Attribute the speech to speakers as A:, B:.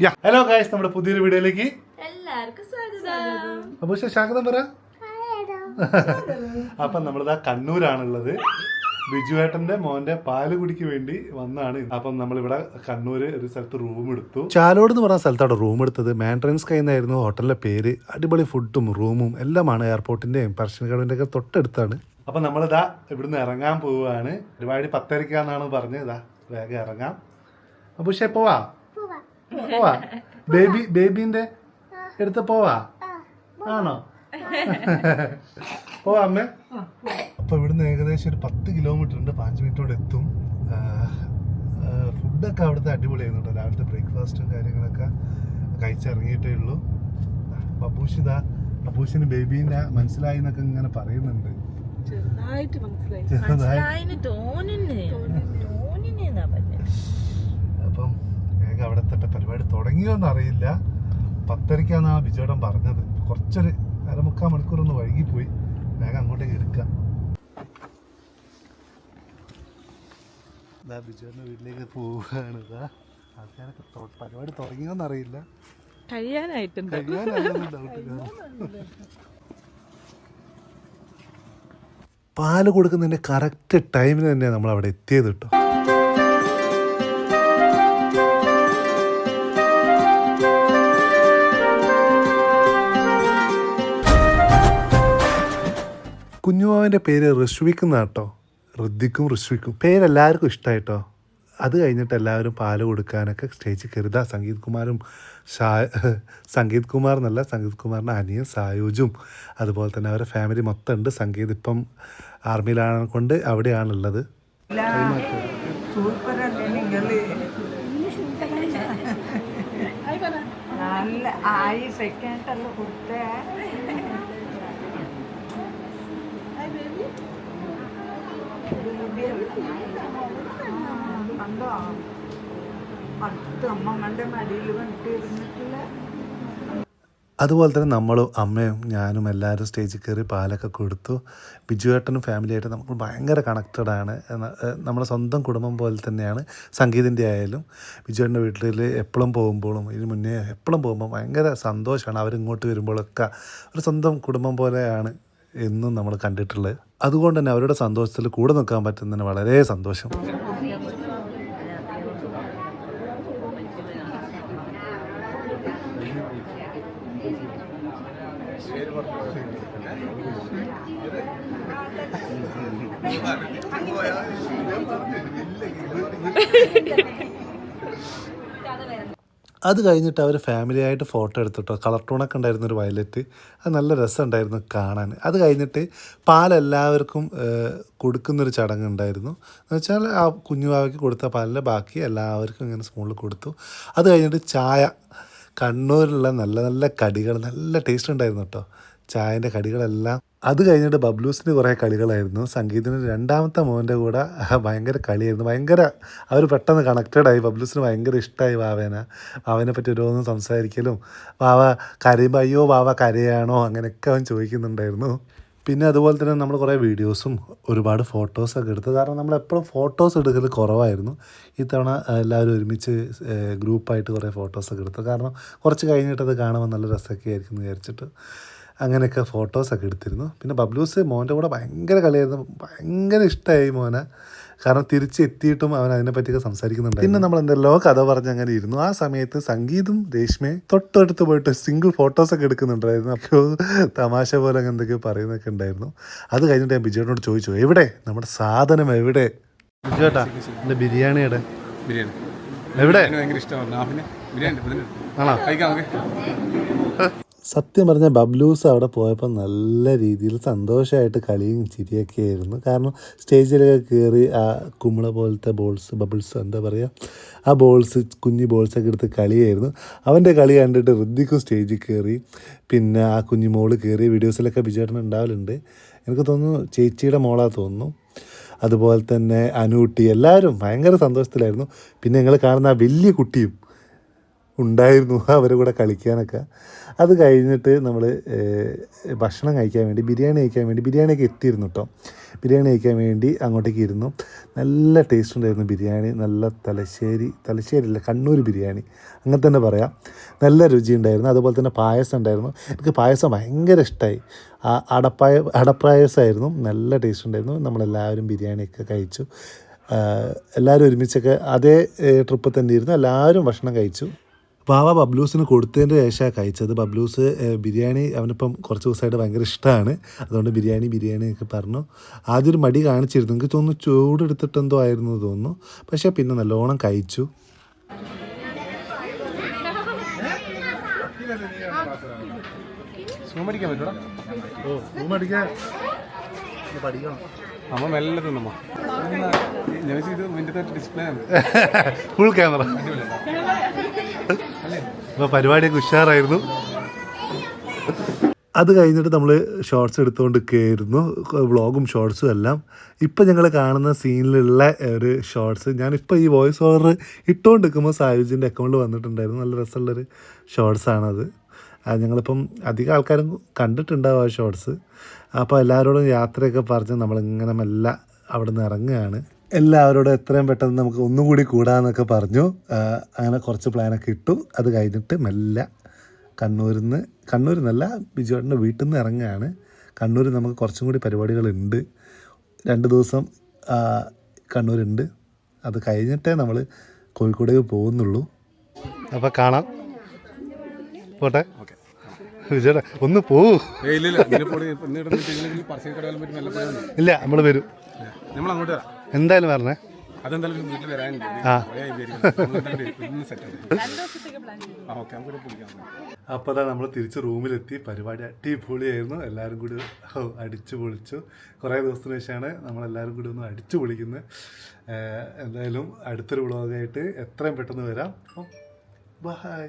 A: Hello guys നമ്മുടെ പുതിയൊരു വീഡിയോയിലേക്ക്
B: എല്ലാവർക്കും സ്വാഗതം.
A: അപ്പൊ സ്വാഗതം പറ. അപ്പൊ നമ്മളിതാ കണ്ണൂരാണുള്ളത്. ബിജുവേട്ടന്റെ മോന്റെ പാൽ കുടിക്ക് വേണ്ടി വന്നാണ്. അപ്പം നമ്മളിവിടെ കണ്ണൂര് ഒരു സ്ഥലത്ത് റൂം എടുത്തു. ചാലോട് എന്ന് പറഞ്ഞ സ്ഥലത്താണ് റൂം എടുത്തത്. മാൻട്രൻസ് കൈന്നായിരുന്നു ഹോട്ടലിലെ പേര് അടിപൊളി ഫുഡും റൂമും എല്ലാമാണ് എയർപോർട്ടിന്റെയും പറശ്ശിനി കടവിന്റെ ഒക്കെ തൊട്ടടുത്താണ്. അപ്പൊ നമ്മളിതാ ഇവിടുന്ന് ഇറങ്ങാൻ പോവുകയാണ്. ഒരുപാട് പത്തരക്കാന്നാണ് പറഞ്ഞത് ഇതാ വേഗം ഇറങ്ങാം. അപ്പൊ പക്ഷേ പോവാ പോവാ? ബേബി ബേബിന്റെ എടുത്ത് പോവാ? ആണോ? പോവാ അമ്മേ. അപ്പൊ ഇവിടുന്ന് ഏകദേശം ഒരു പത്ത് കിലോമീറ്റർ ഉണ്ട് പാഞ്ച് മിനിറ്റോടെ എത്തും ഫുഡൊക്കെ അവിടുത്തെ അടിപൊളിയായിരുന്നു കേട്ടോ. രാവിലത്തെ ബ്രേക്ക്ഫാസ്റ്റും കാര്യങ്ങളൊക്കെ കഴിച്ചിറങ്ങിയിട്ടേ ഉള്ളൂ. പപ്പൂഷിത പപ്പൂഷിന് ബേബീനെ മനസ്സിലായി എന്നൊക്കെ ഇങ്ങനെ പറയുന്നുണ്ട്.
C: ചെറുതായിട്ട് മനസ്സിലായി.
A: അപ്പം വേഗം അവിടെ തന്നെ പരിപാടി തുടങ്ങിയോന്ന് അറിയില്ല. പത്തരയ്ക്കാണ് ആ ബിജോടം പറഞ്ഞത്. കുറച്ചൊരു അരമുക്കാൽ മണിക്കൂറൊന്ന് വൈകി പോയി വേഗം അങ്ങോട്ടേക്ക് എടുക്കാം. ഇതാ ബിജോന്റെ വീട്ടിലേക്ക് പോവുകയാണ്. ഇതാ ആൾക്കാരൊക്കെ പരിപാടി തുടങ്ങിയോന്ന് അറിയില്ല.
C: കഴിയാനായിട്ടുണ്ട്.
A: പാൽ കൊടുക്കുന്നതിന്റെ കറക്റ്റ് ടൈമിന് തന്നെ നമ്മൾ അവിടെ എത്തിയത് കേട്ടോ. കുഞ്ഞുമാവിന്റെ പേര് ഋഷ്വിക് എന്നാട്ടോ ഋദ്ധിക്കും ഋഷ്വിക്കും പേരെല്ലാവർക്കും ഇഷ്ടമായിട്ടോ അത് കഴിഞ്ഞിട്ട് എല്ലാവരും പാൽ കൊടുക്കാനൊക്കെ സ്റ്റേജിൽ കരുതാ. സംഗീത് കുമാറും ഷാ സംഗീത് കുമാർ എന്നല്ല സംഗീത് കുമാറിന്റെ അനിയൻ സായൂജും. അതുപോലെ തന്നെ അവരുടെ ഫാമിലി മൊത്തം ഉണ്ട്. സംഗീത് ഇപ്പം ആർമിയിലാണ് കൊണ്ട് അവിടെയാണുള്ളത്.
D: നല്ല ആയി സെക്കൻഡ് കൊടുത്തേ. മടിയിൽ
A: അതുപോലെ തന്നെ നമ്മളും അമ്മയും ഞാനും എല്ലാവരും സ്റ്റേജിൽ കയറി പാലൊക്കെ കൊടുത്തു. ബിജുവേട്ടനും ഫാമിലിയായിട്ട് നമ്മൾ ഭയങ്കര കണക്റ്റഡ് ആണ്. എന്ന- നമ്മുടെ സ്വന്തം കുടുംബം പോലെ തന്നെയാണ് സംഗീതിന്റെ ആയാലും. ബിജുവേട്ടന്റെ വീട്ടിൽ എപ്പോഴും പോകുമ്പോഴും ഇതിന് മുന്നേ എപ്പോഴും പോകുമ്പോൾ ഭയങ്കര സന്തോഷമാണ് അവരിങ്ങോട്ട് വരുമ്പോഴൊക്കെ. ഒരു സ്വന്തം കുടുംബം പോലെയാണ് എന്നും നമ്മൾ കണ്ടിട്ടുള്ളത് അതുകൊണ്ട് തന്നെ അവരുടെ സന്തോഷത്തിൽ കൂടെ നിൽക്കാൻ പറ്റുന്നതിന് വളരെ സന്തോഷം. അത് കഴിഞ്ഞിട്ട് അവർ ഫാമിലിയായിട്ട് ഫോട്ടോ എടുത്തിട്ടോ. കളർ ടൂണൊക്കെ ഉണ്ടായിരുന്ന ഒരു വയലറ്റ് അത് നല്ല രസമുണ്ടായിരുന്നു കാണാൻ. അത് കഴിഞ്ഞിട്ട് പാലെല്ലാവർക്കും കൊടുക്കുന്നൊരു ചടങ്ങ് ഉണ്ടായിരുന്നു എന്ന് വെച്ചാൽ ആ കുഞ്ഞുവാവയ്ക്ക് കൊടുത്ത പാലിന്റെ ബാക്കി എല്ലാവർക്കും ഇങ്ങനെ സ്പൂണിൽ കൊടുത്തു. അത് കഴിഞ്ഞിട്ട് ചായ. കണ്ണൂരിലുള്ള നല്ല നല്ല കടികൾ നല്ല ടേസ്റ്റ് ഉണ്ടായിരുന്നു കേട്ടോ. ചായന്റെ കടികളെല്ലാം അത് കഴിഞ്ഞിട്ട് ബബ്ലൂസിന് കുറേ കളികളായിരുന്നു. സംഗീതത്തിന് രണ്ടാമത്തെ മോന്റെ കൂടെ ഭയങ്കര കളിയായിരുന്നു. ഭയങ്കര അവർ പെട്ടെന്ന് കണക്റ്റഡ് ആയി. ബബ്ലൂസിന് ഭയങ്കര ഇഷ്ടമായി വാവേന. വാവനെ പറ്റി ഓരോന്നും സംസാരിക്കലും. വാവ കരയുമ്പോൾ അയ്യോ വാവ കരയാണോ? അങ്ങനെയൊക്കെ അവൻ ചോദിക്കുന്നുണ്ടായിരുന്നു. പിന്നെ അതുപോലെ തന്നെ നമ്മൾ കുറേ വീഡിയോസും ഒരുപാട് ഫോട്ടോസൊക്കെ എടുത്തു. കാരണം നമ്മൾ എപ്പോഴും ഫോട്ടോസ് എടുക്കൽ കുറവായിരുന്നു. ഇത്തവണ എല്ലാവരും ഒരുമിച്ച് ഗ്രൂപ്പായിട്ട് കുറേ ഫോട്ടോസൊക്കെ എടുത്തു. കാരണം കുറച്ച് കഴിഞ്ഞിട്ട് അത് കാണുമ്പോൾ നല്ല രസമൊക്കെ ആയിരിക്കും എന്ന് വിചാരിച്ചിട്ട്. അങ്ങനെയൊക്കെ ഫോട്ടോസൊക്കെ എടുത്തിരുന്നു. പിന്നെ ബബ്ലൂസ് മോന്റെ കൂടെ ഭയങ്കര കളിയായിരുന്നു. ഭയങ്കര ഇഷ്ടമായി മോനെ. കാരണം തിരിച്ചെത്തിയിട്ടും അവൻ അതിനെപ്പറ്റിയൊക്കെ സംസാരിക്കുന്നുണ്ട് പിന്നെ നമ്മൾ എന്തെല്ലോ കഥ പറഞ്ഞ് അങ്ങനെ ഇരുന്നു. ആ സമയത്ത് സംഗീതും രേഷ്മയും തൊട്ടടുത്ത് പോയിട്ട് സിംഗിൾ ഫോട്ടോസൊക്കെ എടുക്കുന്നുണ്ടായിരുന്നു. അപ്പോൾ തമാശ പോലെ അങ്ങനെ എന്തൊക്കെയോ പറയുന്നൊക്കെ ഉണ്ടായിരുന്നു. അത് കഴിഞ്ഞിട്ട് ഞാൻ ബിജുവേട്ടനോട് ചോദിച്ചു എവിടെ? നമ്മുടെ സാധനം എവിടെ? ബിജുവേട്ടാ എന്റെ ബിരിയാണിയുടെ
E: ബിരിയാണി
A: എവിടെ?
E: ഭയങ്കര ഇഷ്ടമാണ്.
A: ആണോ? സത്യം പറഞ്ഞ ബബ്ലൂസ് അവിടെ പോയപ്പോൾ നല്ല രീതിയിൽ സന്തോഷമായിട്ട് കളിയും ചിരിയൊക്കെ ആയിരുന്നു. കാരണം സ്റ്റേജിലൊക്കെ കയറി ആ കുമ്പള പോലത്തെ ബോൾസ് ബബിൾസ് എന്താ പറയുക ആ ബോൾസ് കുഞ്ഞു ബോൾസൊക്കെ എടുത്ത് കളിയായിരുന്നു. അവന്റെ കളി കണ്ടിട്ട് ഋദ്ധിക്കും സ്റ്റേജിൽ കയറി പിന്നെ ആ കുഞ്ഞു മോൾ കയറി വീഡിയോസിലൊക്കെ വിചാരണ ഉണ്ടാവലുണ്ട്. എനിക്ക് തോന്നുന്നു ചേച്ചിയുടെ മോളാ തോന്നുന്നു. അതുപോലെ തന്നെ അനൂട്ടി എല്ലാവരും ഭയങ്കര സന്തോഷത്തിലായിരുന്നു. പിന്നെ നിങ്ങൾ കാണുന്ന ആ വലിയ കുട്ടിയും ഉണ്ടായിരുന്നു അവരുടെ കൂടെ കളിക്കാനൊക്കെ. അത് കഴിഞ്ഞിട്ട് നമ്മൾ ഭക്ഷണം കഴിക്കാൻ വേണ്ടി ബിരിയാണി കഴിക്കാൻ വേണ്ടി ബിരിയാണിയൊക്കെ എത്തിയിരുന്നു കേട്ടോ ബിരിയാണി കഴിക്കാൻ വേണ്ടി അങ്ങോട്ടേക്ക് ഇരുന്നു. നല്ല ടേസ്റ്റ് ഉണ്ടായിരുന്നു ബിരിയാണി നല്ല തലശ്ശേരി തലശ്ശേരി അല്ല കണ്ണൂർ ബിരിയാണി. അങ്ങനെ തന്നെ പറയാം. നല്ല രുചി ഉണ്ടായിരുന്നു. അതുപോലെ തന്നെ പായസം ഉണ്ടായിരുന്നു. എനിക്ക് പായസം ഭയങ്കര ഇഷ്ടമായി അടപ്പായ അടപ്പായസമായിരുന്നു നല്ല ടേസ്റ്റ് ഉണ്ടായിരുന്നു. നമ്മളെല്ലാവരും ബിരിയാണിയൊക്കെ കഴിച്ചു. എല്ലാവരും ഒരുമിച്ചൊക്കെ അതേ ട്രിപ്പ് തന്നെ ഇരുന്നു. എല്ലാവരും ഭക്ഷണം കഴിച്ചു. വാവ ബബ്ലൂസിന് കൊടുത്തതിന്റെ ശേഷമാണ് കഴിച്ചത്. ബബ്ലൂസ് ബിരിയാണി അവനിപ്പം കുറച്ച് ദിവസമായിട്ട് ഭയങ്കര ഇഷ്ടമാണ് അതുകൊണ്ട് ബിരിയാണി ബിരിയാണി ഒക്കെ പറഞ്ഞു. ആദ്യം ഒരു മടി കാണിച്ചിരുന്നു. എനിക്ക് തോന്നുന്നു ചൂടെടുത്തിട്ട് എന്തോ ആയിരുന്നു തോന്നുന്നു. പക്ഷേ പിന്നെ നല്ലോണം കഴിച്ചു.
E: അമ്മ മെല്ലെ തിന്നമ്മ. ഡിസ്പ്ലേ
A: ഫുൾ ക്യാമറ അപ്പോൾ പരിപാടിയൊക്കെ ഉഷാറായിരുന്നു. അത് കഴിഞ്ഞിട്ട് നമ്മൾ ഷോർട്സ് എടുത്തുകൊണ്ട് കയറുന്നു വ്ളോഗും ഷോർട്സും എല്ലാം. ഇപ്പം ഞങ്ങൾ കാണുന്ന സീനിലുള്ള ഒരു ഷോർട്സ് ഞാനിപ്പോൾ ഈ വോയിസ് ഓവർ ഇട്ടുകൊണ്ട് നിൽക്കുമ്പോൾ സായുജിന്റെ അക്കൗണ്ട് വന്നിട്ടുണ്ടായിരുന്നു. നല്ല രസമുള്ളൊരു ഷോർട്സാണത് അത് ഞങ്ങളിപ്പം അധികം ആൾക്കാരും കണ്ടിട്ടുണ്ടാവും ആ ഷോർട്സ് അപ്പോൾ എല്ലാവരോടും യാത്രയൊക്കെ പറഞ്ഞ് നമ്മളിങ്ങനെ മെല്ലെ അവിടെ നിന്ന് ഇറങ്ങുകയാണ്. എല്ലാവരോടും എത്രയും പെട്ടെന്ന് നമുക്ക് ഒന്നും കൂടി കൂടാന്നൊക്കെ പറഞ്ഞു. അങ്ങനെ കുറച്ച് പ്ലാനൊക്കെ ഇട്ടു. അത് കഴിഞ്ഞിട്ട് മെല്ലെ കണ്ണൂരിൽ നിന്ന് കണ്ണൂരിൽ നിന്നല്ല ബിജുവേട്ടന്റെ വീട്ടിൽ നിന്ന് ഇറങ്ങുകയാണ്. കണ്ണൂരിൽ നമുക്ക് കുറച്ചും കൂടി പരിപാടികളുണ്ട്. രണ്ട് ദിവസം കണ്ണൂരുണ്ട്. അത് കഴിഞ്ഞിട്ടേ നമ്മൾ കോഴിക്കോടേക്ക് പോകുന്നുള്ളൂ. അപ്പോൾ കാണാം. പോട്ടെ. വിജയേട്ടാ ഒന്ന് പോവൂ
E: ഇല്ല
A: നമ്മൾ വരും.
E: നമ്മൾ അങ്ങോട്ട് വരാം.
A: എന്തായാലും പറഞ്ഞേ
E: അതെന്തായാലും വീട്ടിൽ വരാനുണ്ട്.
A: അപ്പോൾ അതാ നമ്മൾ തിരിച്ച് റൂമിലെത്തി. പരിപാടി അടിപൊളിയായിരുന്നു. എല്ലാവരും കൂടി അടിച്ചു പൊളിച്ചു. കുറേ ദിവസത്തിന് ശേഷമാണ് നമ്മളെല്ലാവരും കൂടി ഒന്ന് അടിച്ചു പൊളിക്കുന്നത് എന്തായാലും അടുത്തൊരു വ്ളോഗായിട്ട് എത്രയും പെട്ടെന്ന് വരാം. അപ്പം ബൈ